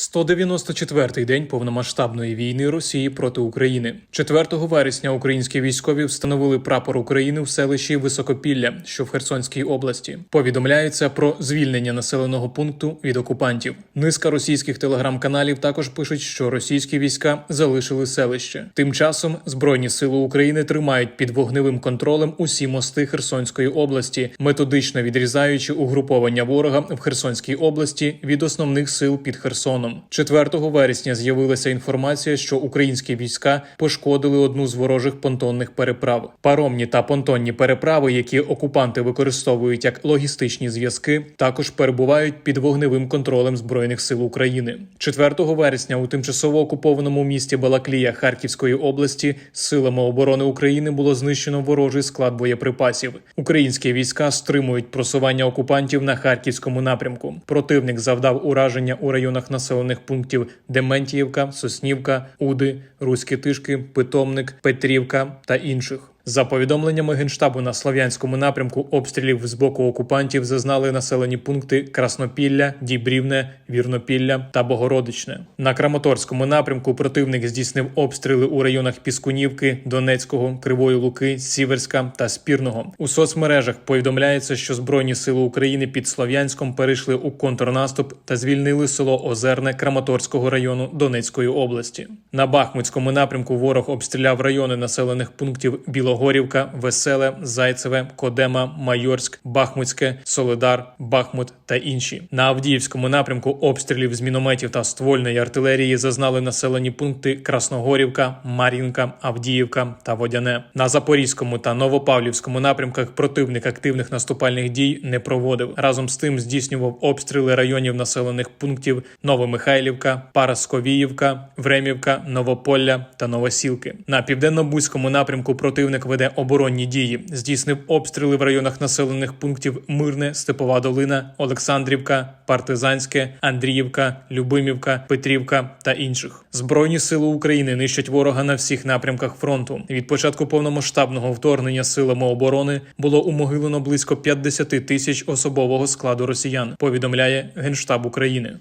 194-й день повномасштабної війни Росії проти України. 4 вересня українські військові встановили прапор України в селищі Високопілля, що в Херсонській області. Повідомляється про звільнення населеного пункту від окупантів. Низка російських телеграм-каналів також пишуть, що російські війська залишили селище. Тим часом збройні сили України тримають під вогневим контролем усі мости Херсонської області, методично відрізаючи угруповання ворога в Херсонській області від основних сил під Херсоном. 4 вересня з'явилася інформація, що українські війська пошкодили одну з ворожих понтонних переправ. Паромні та понтонні переправи, які окупанти використовують як логістичні зв'язки, також перебувають під вогневим контролем збройних сил України. 4 вересня у тимчасово окупованому місті Балаклія Харківської області силами оборони України було знищено ворожий склад боєприпасів. Українські війська стримують просування окупантів на харківському напрямку. Противник завдав ураження у районах населених пунктів Дементіївка, Соснівка, Уди, Руські Тишки, Питомник, Петрівка та інших. За повідомленнями генштабу на Слов'янському напрямку обстрілів з боку окупантів зазнали населені пункти Краснопілля, Дібрівне, Вірнопілля та Богородичне. На Краматорському напрямку противник здійснив обстріли у районах Піскунівки, Донецького, Кривої Луки, Сіверська та Спірного. У соцмережах повідомляється, що Збройні сили України під Слов'янськом перейшли у контрнаступ та звільнили село Озерне Краматорського району Донецької області. На Бахмутському напрямку ворог обстріляв райони населених пунктів Білогорівка, Веселе, Зайцеве, Кодема, Майорськ, Бахмутське, Солидар, Бахмут та інші. На Авдіївському напрямку обстрілів з мінометів та ствольної артилерії зазнали населені пункти Красногорівка, Мар'їнка, Авдіївка та Водяне. На Запорізькому та Новопавлівському напрямках противник активних наступальних дій не проводив. Разом з тим здійснював обстріли районів населених пунктів Новомихайлівка, Парасковіївка, Времівка, Новополля та Новосілки. На південно-бузькому напрямку противник веде оборонні дії. Здійснив обстріли в районах населених пунктів Мирне, Степова Долина, Олександрівка, Партизанське, Андріївка, Любимівка, Петрівка та інших. Збройні сили України нищать ворога на всіх напрямках фронту. Від початку повномасштабного вторгнення силами оборони було умогилено близько 50 тисяч особового складу росіян. Повідомляє Генштаб України.